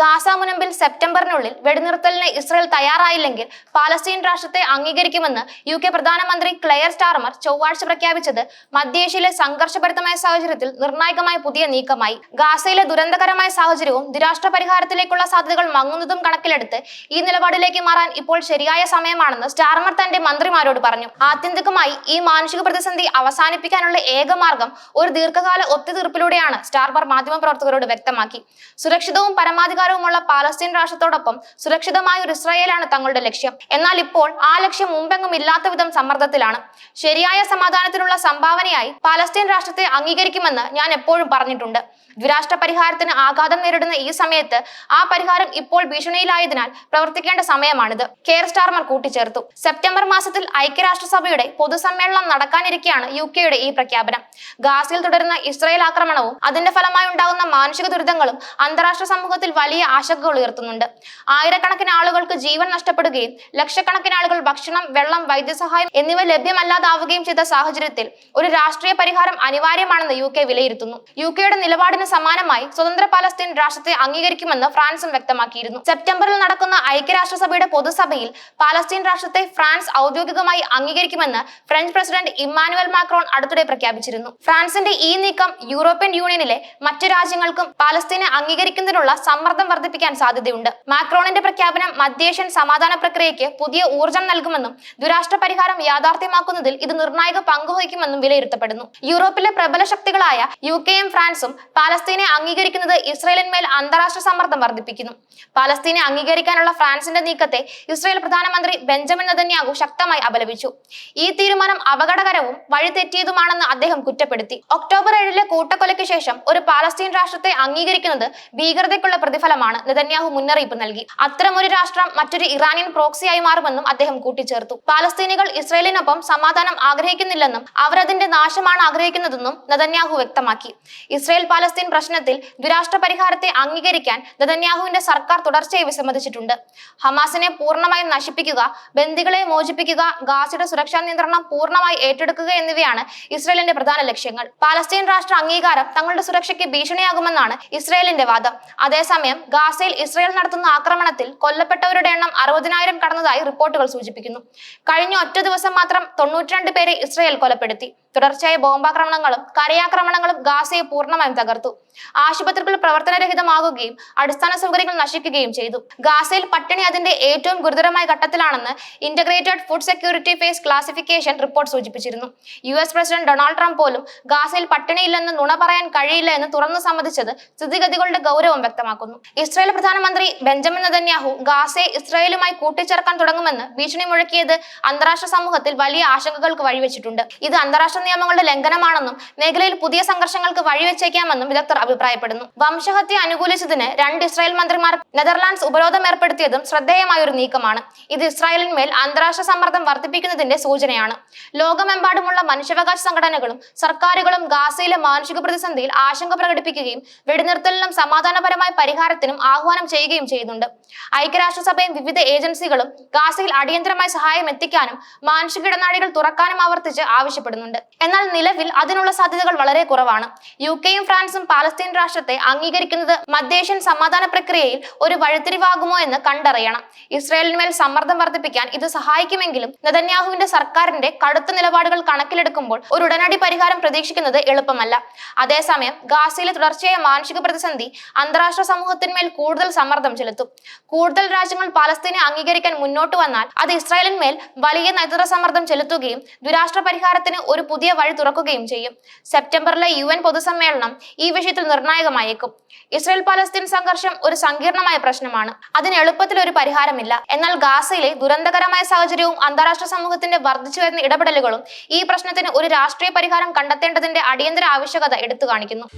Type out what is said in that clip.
Gaza മുനമ്പിൽ സെപ്റ്റംബറിനുള്ളിൽ വെടിനിർത്തലിന് ഇസ്രയേൽ തയ്യാറായില്ലെങ്കിൽ പാലസ്തീൻ രാഷ്ട്രത്തെ അംഗീകരിക്കുമെന്ന് യു കെ പ്രധാനമന്ത്രി ക്ലെയർ സ്റ്റാർമർ ചൊവ്വാഴ്ച പ്രഖ്യാപിച്ചത് മധ്യേഷ്യയിലെ സംഘർഷഭരിതമായ സാഹചര്യത്തിൽ നിർണായകമായ പുതിയ നീക്കമായി. ഗാസയിലെ ദുരന്തകരമായ സാഹചര്യവും ദുരാഷ്ട്ര പരിഹാരത്തിലേക്കുള്ള സാധ്യതകൾ മങ്ങുന്നതും കണക്കിലെടുത്ത് ഈ നിലപാടിലേക്ക് മാറാൻ ഇപ്പോൾ ശരിയായ സമയമാണെന്ന് സ്റ്റാർമർ തന്റെ മന്ത്രിമാരോട് പറഞ്ഞു. ആത്യന്തികമായി ഈ മാനുഷിക പ്രതിസന്ധി അവസാനിപ്പിക്കാനുള്ള ഏക മാർഗം ഒരു ദീർഘകാല ഒത്തുതീർപ്പിലൂടെയാണ് സ്റ്റാർമർ മാധ്യമപ്രവർത്തകരോട് വ്യക്തമാക്കി. സുരക്ഷിതവും പരമാധികാരവുമുള്ള പാലസ്തീൻ രാഷ്ട്രത്തോടൊപ്പം സുരക്ഷിതമായ ഒരു ഇസ്രായേലാണ് തങ്ങളുടെ ലക്ഷ്യം. എന്നാൽ ഇപ്പോൾ ആ ലക്ഷ്യം മുമ്പെങ്ങും ഇല്ലാത്ത വിധം സമ്മർദ്ദത്തിലാണ്. ശരിയായ സമാധാനത്തിനുള്ള സംഭാവനയായി പാലസ്തീൻ രാഷ്ട്രത്തെ അംഗീകരിക്കുമെന്ന് ഞാൻ എപ്പോഴും പറഞ്ഞിട്ടുണ്ട്. ദ്വിരാഷ്ട്ര പരിഹാരത്തിന് ആഘാതം നേരിടുന്ന ഈ സമയത്ത് ആ പരിഹാരം ഇപ്പോൾ ഭീഷണിയിലായതിനാൽ പ്രവർത്തിക്കേണ്ട സമയമാണിത്. കെയർ സ്റ്റാർമർ കൂട്ടിച്ചേർത്തു. സെപ്റ്റംബർ മാസത്തിൽ ഐക്യരാഷ്ട്രസഭയുടെ പൊതുസമ്മേളനം നടക്കാനിരിക്കെയാണ് യു കെയുടെ ഈ പ്രഖ്യാപനം. ഗാസയിൽ തുടരുന്ന ഇസ്രായേൽ ആക്രമണവും അതിന്റെ ഫലമായി ഉണ്ടാകുന്ന മാനുഷിക ദുരിതങ്ങളും അന്താരാഷ്ട്ര സമൂഹത്തിൽ വലിയ ആശങ്കകൾ ഉയർത്തുന്നുണ്ട്. ആയിരക്കണക്കിന് ആളുകൾക്ക് ജീവൻ നഷ്ടപ്പെടുകയും ലക്ഷക്കണക്കിന് ആളുകൾ ഭക്ഷണം വെള്ളം വൈദ്യസഹായം എന്നിവ ലഭ്യമല്ലാതാവുകയും ചെയ്ത സാഹചര്യത്തിൽ ഒരു രാഷ്ട്രീയ പരിഹാരം അനിവാര്യമാണെന്ന് യു കെ വിലയിരുത്തുന്നു. യു കെയുടെ നിലപാടിന് സമാനമായി സ്വതന്ത്ര പാലസ്തീൻ രാഷ്ട്രത്തെ അംഗീകരിക്കുമെന്ന് ഫ്രാൻസും വ്യക്തമാക്കിയിരുന്നു. സെപ്റ്റംബറിൽ നടക്കുന്ന ഐക്യരാഷ്ട്രസഭയുടെ പൊതുസഭയിൽ പാലസ്തീൻ രാഷ്ട്രത്തെ ഫ്രാൻസ് ഔദ്യോഗികമായി അംഗീകരിക്കുമെന്ന് ഫ്രഞ്ച് പ്രസിഡന്റ് ഇമ്മാനുവൽ മാക്രോൺ അടുത്തിടെ പ്രഖ്യാപിച്ചിരുന്നു. ഫ്രാൻസിന്റെ ഈ നീക്കം യൂറോപ്യൻ യൂണിയനിലെ മറ്റു രാജ്യങ്ങൾക്കും പാലസ്തീനെ അംഗീകരിക്കുന്നതിനുള്ള സമ്മർദ്ദം വർദ്ധിപ്പിക്കാൻ സാധ്യതയുണ്ട്. മാക്രോണിന്റെ പ്രഖ്യാപനം മധ്യേഷ്യൻ സമാധാന പ്രക്രിയയ്ക്ക് പുതിയ ഊർജം നൽകുമെന്നും ദുരാഷ്ട്ര പരിഹാരം യാഥാർത്ഥ്യമാക്കുന്നതിൽ ഇത് നിർണായക പങ്കുവഹിക്കുമെന്നും വിലയിരുത്തപ്പെടുന്നു. യൂറോപ്പിലെ പ്രബല ശക്തികളായ യു കെയും ഫ്രാൻസും പാലസ്തീനെ അംഗീകരിക്കുന്നത് ഇസ്രയേലിന്മേൽ അന്താരാഷ്ട്ര സമ്മർദ്ദം വർദ്ധിപ്പിക്കുന്നു. പാലസ്തീനെ അംഗീകരിക്കാനുള്ള ഫ്രാൻസിന്റെ നീക്കത്തെ ഇസ്രയേൽ പ്രധാനമന്ത്രി ബെഞ്ചമിൻ നെതന്യാഹു ശക്തമായി അപലപിച്ചു. ഈ തീരുമാനം അപകടകരവും വഴിതെറ്റിയതുമാണെന്ന് അദ്ദേഹം കുറ്റപ്പെടുത്തി. ഒക്ടോബർ ഏഴിലെ കൂട്ടക്കൊലയ്ക്ക് ശേഷം ഒരു പാലസ്തീൻ രാഷ്ട്രത്തെ അംഗീകരിക്കുന്നത് ഭീകരതയ്ക്കുള്ള പ്രതിഫലമാണ് നെതന്യാഹു മുന്നറിയിപ്പ് നൽകി. അത്തരമൊരു രാഷ്ട്രം മറ്റൊരു ഇറാനിയൻ പ്രോക്സിയായി മാറുമെന്നും അദ്ദേഹം കൂട്ടിച്ചേർത്തു. പാലസ്തീനികൾ ഇസ്രയേലിനൊപ്പം സമാധാനം ആഗ്രഹിക്കുന്നില്ലെന്നും അവരതിന്റെ നാശമാണ് ആഗ്രഹിക്കുന്നതെന്നും നെതന്യാഹു വ്യക്തമാക്കി. ഇസ്രയേൽ പാലസ്തീൻ പ്രശ്നത്തിൽ ദ്വിരാഷ്ട്ര പരിഹാരത്തെ അംഗീകരിക്കാൻ നെതന്യാഹുവിന്റെ സർക്കാർ തുടർച്ചയായി വിസമ്മതിച്ചിട്ടുണ്ട്. ഹമാസിനെ പൂർണമായും നശിപ്പിക്കുക ബന്ദികളെ മോചിപ്പിക്കുക ഗാസയുടെ സുരക്ഷാ നിയന്ത്രണം പൂർണമായി ഏറ്റെടുക്കുക എന്നിവയാണ് ഇസ്രയേലിന്റെ പ്രധാന ലക്ഷ്യങ്ങൾ. പാലസ്തീൻ രാഷ്ട്ര അംഗീകാരം തങ്ങളുടെ സുരക്ഷയ്ക്ക് ഭീഷണിയാകുമെന്നാണ് ഇസ്രയേലിന്റെ വാദം. അതേസമയം ഗാസയിൽ ഇസ്രയേൽ നടത്തുന്ന ആക്രമണത്തിൽ കൊല്ലപ്പെട്ടവരുടെ എണ്ണം അറുപതിനായിരം കടന്നതായി റിപ്പോർട്ടുകൾ സൂചിപ്പിക്കുന്നു. കഴിഞ്ഞ ഒറ്റ ദിവസം മാത്രം തൊണ്ണൂറ്റിരണ്ട് പേരെ ഇസ്രയേൽ കൊലപ്പെടുത്തി. തുടർച്ചയായ ബോംബാക്രമണങ്ങളും കരയാക്രമണങ്ങളും ഗാസയെ പൂർണമായും തകർത്തു. ആശുപത്രികൾ പ്രവർത്തനരഹിതമാകുകയും അടിസ്ഥാന സൗകര്യങ്ങൾ നശിക്കുകയും ചെയ്തു. ഗാസയിൽ പട്ടിണി അതിന്റെ ഏറ്റവും ഗുരുതരമായ ഘട്ടത്തിലാണെന്ന് integrated food security phase classification report സൂചിപ്പിച്ചിരുന്നു. U S president Donald Trump പോലും ഗാസയിൽ പട്ടിണിയില്ലെന്ന് നുണ പറയാൻ കഴിയില്ല എന്ന് തുറന്നു സമ്മതിച്ചത് സ്ഥിതിഗതികളുടെ ഗൗരവം വ്യക്തമാക്കുന്നു. ഇസ്രായേൽ പ്രധാനമന്ത്രി ബെഞ്ചമിൻ നെതന്യാഹു ഗാസയെ ഇസ്രായേലുമായി കൂട്ടിച്ചേർക്കാൻ തുടങ്ങുമെന്ന് ഭീഷണി മുഴക്കിയത് അന്താരാഷ്ട്ര സമൂഹത്തിൽ വലിയ ആശങ്കകൾക്ക് വഴിവെച്ചിട്ടുണ്ട്. ഇത് അന്താരാഷ്ട്ര നിയമങ്ങളുടെ ലംഘനമാണെന്നും മേഖലയിൽ പുതിയ സംഘർഷങ്ങൾക്ക് വഴിവെച്ചേക്കാമെന്നും വിദഗ്ധർ അഭിപ്രായപ്പെടുന്നു. വംശഹത്യ അനുകൂലിച്ചതിന് രണ്ട് ഇസ്രായേൽ മന്ത്രിമാർ നെതർലാൻഡ്സ് ഉപരോധം ഏർപ്പെടുത്തിയതും ശ്രദ്ധേയമായ ഒരു നീക്കമാണ്. ഇത് ഇസ്രായേലിന്മേൽ അന്താരാഷ്ട്ര സമ്മർദ്ദം വർദ്ധിപ്പിക്കുന്നതിന്റെ സൂചനയാണ്. ലോകമെമ്പാടുമുള്ള മനുഷ്യാവകാശ സംഘടനകളും സർക്കാരുകളും ഗാസയിലെ മാനുഷിക പ്രതിസന്ധിയിൽ ആശങ്ക പ്രകടിപ്പിക്കുകയും വെടിനിർത്തലിനും സമാധാനപരമായ പരിഹാരത്തിനും ആഹ്വാനം ചെയ്യുകയും ചെയ്യുന്നുണ്ട്. ഐക്യരാഷ്ട്രസഭയും വിവിധ ഏജൻസികളും ഗാസയിൽ അടിയന്തരമായി സഹായം എത്തിക്കാനും മാനുഷിക ഇടനാഴികൾ തുറക്കാനും ആവർത്തിച്ച് ആവശ്യപ്പെടുന്നുണ്ട്. എന്നാൽ നിലവിൽ അതിനുള്ള സാധ്യതകൾ വളരെ കുറവാണ്. യു കെയും ഫ്രാൻസും പാലസ്തീൻ രാഷ്ട്രത്തെ അംഗീകരിക്കുന്നത് മധ്യേഷ്യൻ സമാധാന പ്രക്രിയയിൽ ഒരു വഴിത്തിരിവാകുമോ എന്ന് കണ്ടറിയണം. ഇസ്രയേലിന്മേൽ സമ്മർദ്ദം വർദ്ധിപ്പിക്കാൻ ഇത് സഹായിക്കുമെങ്കിലും നെതന്യാഹുവിന്റെ സർക്കാരിന്റെ കടുത്ത നിലപാടുകൾ കണക്കിലെടുക്കുമ്പോൾ ഒരു ഉടനടി പരിഹാരം പ്രതീക്ഷിക്കുന്നത് എളുപ്പമല്ല. അതേസമയം ഗാസയിലെ തുടർച്ചയായ മാനുഷിക പ്രതിസന്ധി അന്താരാഷ്ട്ര സമൂഹത്തിന്മേൽ കൂടുതൽ സമ്മർദ്ദം ചെലുത്തും. കൂടുതൽ രാജ്യങ്ങൾ പാലസ്തീനെ അംഗീകരിക്കാൻ മുന്നോട്ട് വന്നാൽ അത് ഇസ്രായേലിന്മേൽ വലിയ നയതന്ത്ര സമ്മർദ്ദം ചെലുത്തുകയും ദുരാഷ്ട്ര പരിഹാരത്തിന് ഒരു പുതിയ വഴി തുറക്കുകയും ചെയ്യും. സെപ്റ്റംബറിലെ യു എൻ പൊതുസമ്മേളനം ഈ വിഷയത്തിൽ നിർണായകമായേക്കും. ഇസ്രായേൽ പാലസ്തീൻ സംഘർഷം ഒരു സങ്കീർണമായ പ്രശ്നമാണ്. അതിന് എളുപ്പത്തിൽ ഒരു പരിഹാരമില്ല. എന്നാൽ ഗാസയിലെ ദുരന്തകരമായ സാഹചര്യവും അന്താരാഷ്ട്ര സമൂഹത്തിന്റെ വർദ്ധിച്ചു വരുന്ന ഇടപെടലുകളും ഈ പ്രശ്നത്തിന് ഒരു രാഷ്ട്രീയ പരിഹാരം കണ്ടെത്തേണ്ടതിന്റെ അടിയന്തര ആവശ്യകത എടുത്തു കാണിക്കുന്നു.